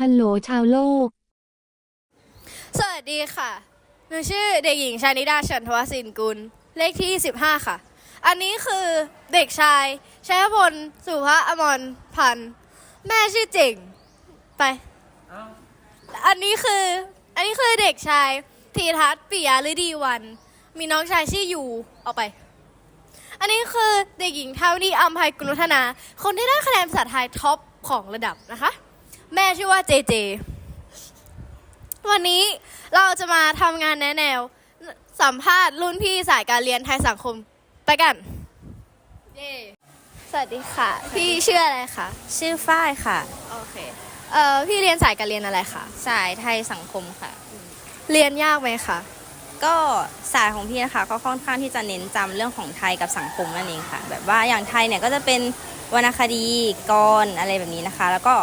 ฮัลโหลชาวโลก สวัสดีค่ะ หนูชื่อเด็กหญิงชานิดาฉันทวสินกุล เลขที่ 15 ค่ะ อันนี้คือเด็กชายชัยพล สุภาอมรพันธ์ แม่ชื่อเจ๋ง ไป อันนี้คือ อันนี้คือเด็กชายธีทัศน์ปิยาฤดีวัน มีน้องชายชื่อยูเอาไป อันนี้คือเด็กหญิงเทาวนีอัมภัยกุลธนา คนที่ได้คะแนนภาษาไทยท็อปของระดับนะคะ แม่ชื่อว่าเจเจ วันนี้เราจะมาทำงานแนะแนว สัมภาษณ์รุ่นพี่สายการเรียนไทยสังคมไปกันเย้สวัสดีค่ะ พี่ชื่ออะไรคะชื่อฝ้ายค่ะ โอเคเอ่อพี่เรียนสายการเรียนอะไรคะสายไทยสังคมค่ะ เรียนยากไหมคะก็สายของพี่นะคะก็ค่อนข้างที่จะเน้นจำเรื่องของไทยกับสังคมนั่นเองค่ะ แบบว่าอย่างไทยเนี่ยก็จะเป็นวรรณคดีกรอะไรแบบนี้นะคะ แล้วก็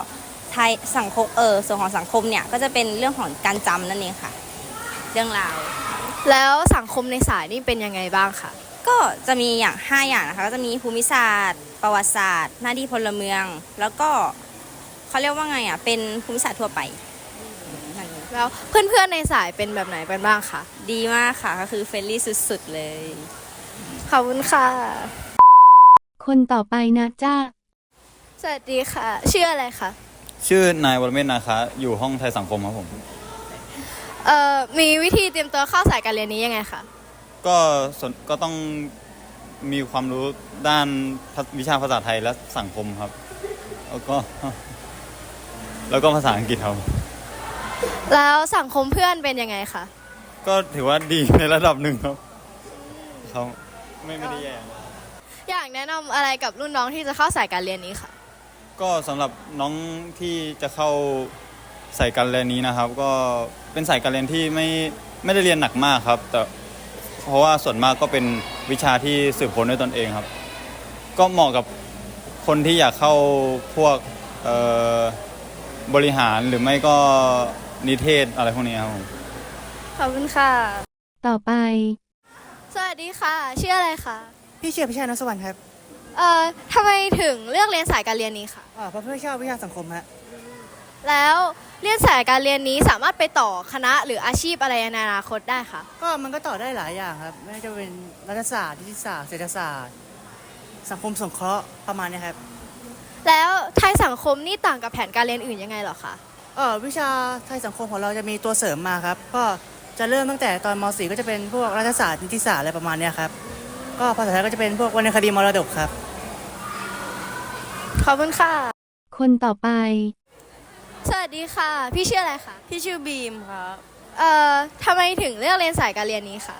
ไทยสังคมเออส่วนของสังคมเนี่ยก็จะเป็นเรื่องของการจำนั่นเองค่ะ เรื่องราว แล้วสังคมในสายนี่เป็นยังไงบ้างคะก็จะมีอย่าง 5 อย่างนะคะก็จะมีภูมิศาสตร์ ประวัติศาสตร์ หน้าที่พลเมือง แล้วก็เขาเรียกว่าไงอะเป็นภูมิศาสตร์ทั่วไปนั่นเองแล้วเพื่อนๆในสายเป็นแบบไหนกันบ้างคะดีมากค่ะก็คือเฟรนลี่สุดๆเลย ขอบคุณค่ะ คนต่อไปนะจ้าสวัสดีค่ะ ชื่ออะไรคะ ชื่อ นายวรเมศนาคะ อยู่ห้องไทยสังคมครับผม เอ่อมีวิธีเตรียมตัวเข้าสายการเรียนนี้ยังไงคะก็สนก็ต้องมีความรู้ด้านวิชาภาษาไทยและสังคมครับ แล้วก็ แล้วก็ภาษาอังกฤษครับ แล้วสังคมเพื่อนเป็นยังไงคะก็ถือว่าดีในระดับหนึ่งครับเขาไม่ไม่ได้แย่ อยากแนะนำอะไรกับรุ่นน้องที่จะเข้าสายการเรียนนี้ค่ะ ก็สำหรับน้องที่จะเข้าสายการเรียนนี้นะครับ ก็เป็นสายการเรียนที่ไม่ไม่ได้เรียนหนักมากครับ แต่เพราะว่าส่วนมากก็เป็นวิชาที่สืบค้นด้วยตนเองครับ ก็เหมาะกับคนที่อยากเข้าพวกเอ่อบริหารหรือไม่ก็นิเทศอะไรพวกนี้ครับผมขอบคุณค่ะ ต่อไป สวัสดีค่ะ ชื่ออะไรคะ พี่เชียร์พิชานสวรรค์ครับ เอ่อทำไมถึงเลือกเรียนสายการเรียนนี้ค่ะอ่าเพราะเพื่อนชอบวิชาสังคมฮะแล้วเรียนสายการเรียนนี้สามารถไปต่อคณะหรืออาชีพอะไรในอนาคตได้คะก็มันก็ต่อได้หลายอย่างครับ ไม่ว่าจะเป็นรัฐศาสตร์นิติศาสตร์เศรษฐศาสตร์ สังคมสงเคราะห์ประมาณเนี้ยครับแล้วไทยสังคมนี่ต่างกับแผนการเรียนอื่นยังไงเหรอคะเออวิชาไทยสังคมของเราจะมีตัวเสริมมาครับ ก็จะเริ่มตั้งแต่ตอนม .4 ก็จะเป็นพวกรัฐศาสตร์นิติศาสตร์อะไรประมาณเนี้ยครับ ก็ภาษาไทยก็จะเป็นพวกวรรณคดีมรดกครับ ขอบคุณค่ะ คนต่อไป สวัสดีค่ะ พี่ชื่ออะไรคะพี่ชื่อบีมครับ เอ่อทำไมถึงเลือกเรียนสายการเรียนนี้คะ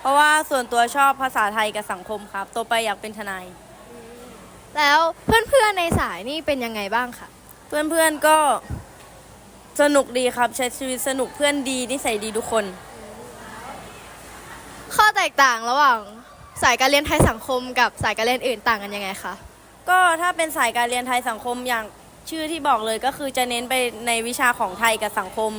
เพราะว่าส่วนตัวชอบภาษาไทยกับสังคมครับโตไปอยากเป็นทนาย แล้วเพื่อนๆในสายนี่เป็นยังไงบ้างคะเพื่อนๆก็สนุกดีครับ ใช้ชีวิตสนุกเพื่อนดีนิสัยดีทุกคน ข้อแตกต่างระหว่าง สายการเรียนไทยสังคมกับสายการเรียนอื่นต่างกันยังไงคะ ก็ถ้าเป็นสายการเรียนไทยสังคมอย่างชื่อที่บอกเลยก็คือจะเน้นไปในวิชาของไทยกับสังคม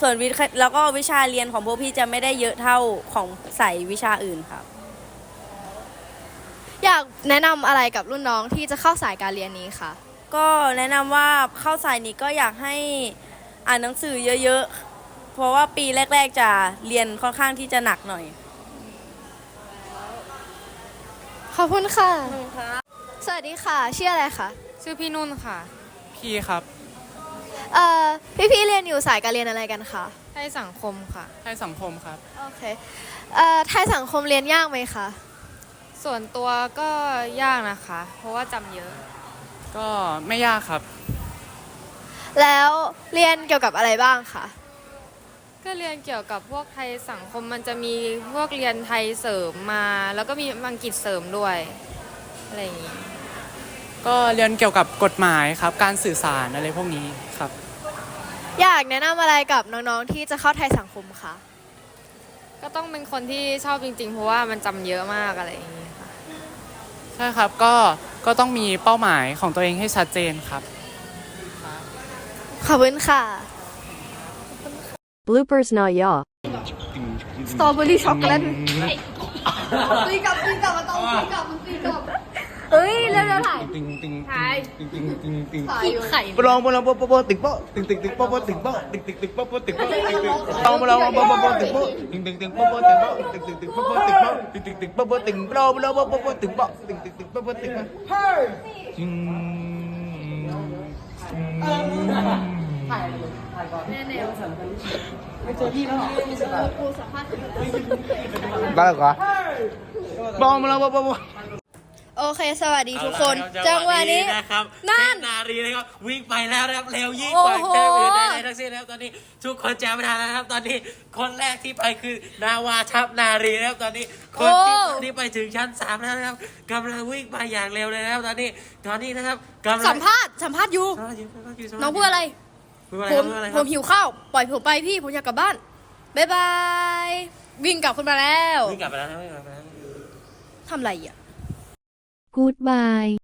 ส่วนวิทย์แล้วก็วิชาเรียนของพวกพี่จะไม่ได้เยอะเท่าของสายวิชาอื่นครับอยากแนะนำอะไรกับรุ่นน้องที่จะเข้าสายการเรียนนี้คะก็แนะนำว่าเข้าสายนี้ก็อยากให้อ่านหนังสือเยอะๆ เพราะว่าปีแรก ๆ จะเรียนค่อนข้างที่จะหนักหน่อย ขอบคุณค่ะ สวัสดีค่ะ ชื่ออะไรคะ ชื่อพี่นุ่นค่ะ พี่ครับ เอ่อ พี่ๆเรียนอยู่สายการเรียนอะไรกันคะ ไทยสังคมค่ะให้สังคมครับ โอเค เอ่อ ไทยสังคมเรียนยากไหมคะ ส่วนตัวก็ยากนะคะ เพราะว่าจำเยอะ ก็ไม่ยากครับ แล้วเรียนเกี่ยวกับอะไรบ้างคะ ก็เรียนเกี่ยวกับพวกไทยสังคมมันจะมีพวกเรียนไทยเสริมมา แล้วก็มีอังกฤษเสริมด้วยอะไรอย่างนี้ ก็เรียนเกี่ยวกับกฎหมายครับ การสื่อสารอะไรพวกนี้ครับ อยากแนะนำอะไรกับน้องๆที่จะเข้าไทยสังคมคะ ก็ต้องเป็นคนที่ชอบจริงๆ เพราะว่ามันจำเยอะมากอะไรอย่างนี้ค่ะ ใช่ครับก็ก็ต้องมีเป้าหมายของตัวเองให้ชัดเจนครับ ขอบคุณค่ะ bloopers นอยอสตรอเบอรี่ช็อกโกแลตตีกลับตีกลับมาต้องตีกลับตีกลับเอ้ยเร็วๆถ่ายติงติงถ่ายติงติงติงติงถ่ายไข่ปลองปลองปปปติงโปติงติงติงปปติงโปติงติงติงปปติงโปติงติงปลองปลองปปปติงโปติงติงติงปปติงโปติงติงติงปปติงโปติงติงติงปปติงปลองปลองปปปติงโปติงติงติงปปติงเฮ้ย จิงบ้าเหรอปลองปลองปปปโอเค สวัสดีทุกคน จังหวะนี้นะครับนั่นเทพนารีนะครับวิ่งไปแล้วนะครับเร็วยิ่งโอ้กว่าโหเทพอื่นใดๆทั้งสิ้นนะครับตอนนี้ทุกคนจำไม่ทันแล้วนะครับ ตอนนี้คนแรกที่ไปคือนาวาทัพนารีนะครับตอนนี้คนที่ตอนนี้ไปถึงชั้นสามแล้วนะครับกำลังวิ่งไปอย่างเร็วเลยนะครับตอนนี้ตอนนี้นะครับกำลังสัมภาษณ์สัมภาษณ์อยู่สัมภาษณ์อยู่สัมภาษณ์อยู่สัมภาษณ์ยู่น้องพูดอะไร พูดอะไรผครัมบพูดอะไรคผรับมหิวข้าวปล่อยผมไปพี่ผมอยากกลับบ้านบ๊ายบายวิ่งกลับขึ้นมาแล้ววิ่งกลับไปแล้วนะวิ่งกลับไปแล้ว ทำไรอะ กูดบาย